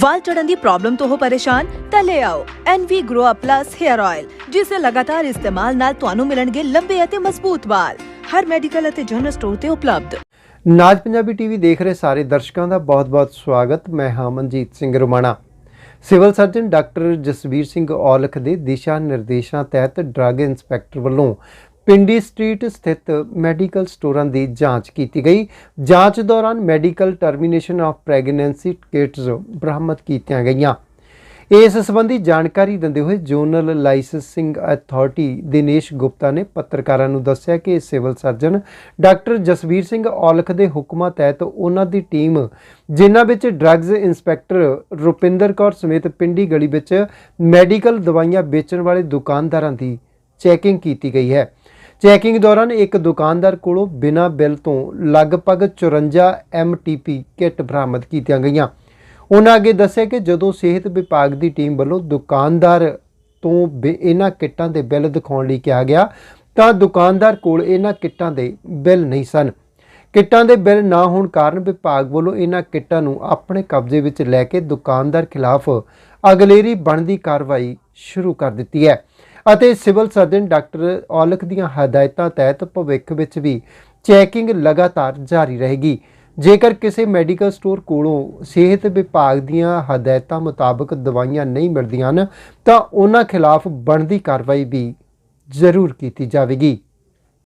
ਵਾਲ ਚੜਨ ਦੀ ਪ੍ਰੋਬਲਮ ਤੋਂ ਹੋ ਪਰੇਸ਼ਾਨ, ਤਾਂ ਲੈ ਆਓ NV Grow Up Plus Hair Oil ਜਿਸ ਦੇ ਲਗਾਤਾਰ ਇਸਤੇਮਾਲ ਨਾਲ ਤੁਹਾਨੂੰ ਮਿਲਣਗੇ ਲੰਬੇ ਅਤੇ ਮਜ਼ਬੂਤ ਵਾਲ। ਹਰ ਮੈਡੀਕਲ ਅਤੇ ਜਨਰਲ ਸਟੋਰ ਤੇ ਉਪਲਬਧ। ਨਾਜ ਪੰਜਾਬੀ ਟੀਵੀ ਦੇਖ ਰਹੇ ਸਾਰੇ ਦਰਸ਼ਕਾਂ ਦਾ ਬਹੁਤ-ਬਹੁਤ ਸਵਾਗਤ। ਮੈਂ ਹਾਂ Manjit Singh Rumana. Civil surgeon doctor Jasvir Singh Aulakh ਦੇ ਦਿਸ਼ਾ ਨਿਰਦੇਸ਼ਾਂ ਤਹਿਤ ਡਰੱਗ ਇੰਸਪੈਕਟਰ ਵੱਲੋਂ ਪਿੰਡੀ ਸਟਰੀਟ ਸਥਿਤ ਮੈਡੀਕਲ ਸਟੋਰਾਂ ਦੀ ਜਾਂਚ ਕੀਤੀ ਗਈ। ਜਾਂਚ ਦੌਰਾਨ medical termination of pregnancy kits ਬਰਾਮਦ ਕੀਤੀਆਂ ਗਈਆਂ। ਇਸ ਸੰਬੰਧੀ ਜਾਣਕਾਰੀ ਦਿੰਦੇ ਹੋਏ zonal licensing authority Dinesh Gupta ਨੇ ਪੱਤਰਕਾਰਾਂ ਨੂੰ ਦੱਸਿਆ ਕਿ civil surgeon doctor Jasvir Singh Aulakh ਦੇ ਹੁਕਮਾਂ ਤਹਿਤ ਉਹਨਾਂ ਦੀ ਟੀਮ, ਜਿਨ੍ਹਾਂ ਵਿੱਚ ਡਰੱਗਸ ਇੰਸਪੈਕਟਰ ਰੁਪਿੰਦਰ ਕੌਰ ਸਮੇਤ ਪਿੰਡੀ ਗਲੀ ਵਿੱਚ ਮੈਡੀਕਲ ਦਵਾਈਆਂ ਵੇਚਣ ਵਾਲੇ ਦੁਕਾਨਦਾਰਾਂ ਦੀ ਚੈਕਿੰਗ ਕੀਤੀ ਗਈ ਹੈ। ਚੈਕਿੰਗ ਦੌਰਾਨ ਇੱਕ ਦੁਕਾਨਦਾਰ ਕੋਲੋਂ ਬਿਨਾਂ ਬਿੱਲ ਤੋਂ ਲਗਭਗ 54 ਐਮਟੀਪੀ ਕਿੱਟ ਬਰਾਮਦ ਕੀਤੀਆਂ ਗਈਆਂ। ਉਹਨਾਂ ਅੱਗੇ ਦੱਸਿਆ ਕਿ ਜਦੋਂ ਸਿਹਤ ਵਿਭਾਗ ਦੀ ਟੀਮ ਵੱਲੋਂ ਦੁਕਾਨਦਾਰ ਤੋਂ ਬਿ- ਇਹਨਾਂ ਕਿੱਟਾਂ ਦੇ ਬਿੱਲ ਦਿਖਾਉਣ ਲਈ ਕਿਹਾ ਗਿਆ, ਤਾਂ ਦੁਕਾਨਦਾਰ ਕੋਲ ਇਹਨਾਂ ਕਿੱਟਾਂ ਦੇ ਬਿੱਲ ਨਹੀਂ ਸਨ। ਕਿੱਟਾਂ ਦੇ ਬਿੱਲ ਨਾ ਹੋਣ ਕਾਰਨ ਵਿਭਾਗ ਵੱਲੋਂ ਇਹਨਾਂ ਕਿੱਟਾਂ ਨੂੰ ਆਪਣੇ ਕਬਜ਼ੇ ਵਿੱਚ ਲੈ ਕੇ ਦੁਕਾਨਦਾਰ ਖਿਲਾਫ ਅਗਲੇਰੀ ਬਣਦੀ ਕਾਰਵਾਈ ਸ਼ੁਰੂ ਕਰ ਦਿੱਤੀ ਹੈ। ਅਤੇ ਸਿਵਲ ਸਰਜਨ ਡਾਕਟਰ ਔਲਖ ਦੀਆਂ ਹਦਾਇਤਾਂ ਤਹਿਤ ਭਵਿੱਖ ਵਿੱਚ ਵੀ ਚੈਕਿੰਗ ਲਗਾਤਾਰ ਜਾਰੀ ਰਹੇਗੀ। ਜੇਕਰ ਕਿਸੇ ਮੈਡੀਕਲ ਸਟੋਰ ਕੋਲੋਂ ਸਿਹਤ ਵਿਭਾਗ ਦੀਆਂ ਹਦਾਇਤਾਂ ਮੁਤਾਬਕ ਦਵਾਈਆਂ ਨਹੀਂ ਮਿਲਦੀਆਂ ਹਨ, ਤਾਂ ਉਹਨਾਂ ਖਿਲਾਫ ਬਣਦੀ ਕਾਰਵਾਈ ਵੀ ਜ਼ਰੂਰ ਕੀਤੀ ਜਾਵੇਗੀ।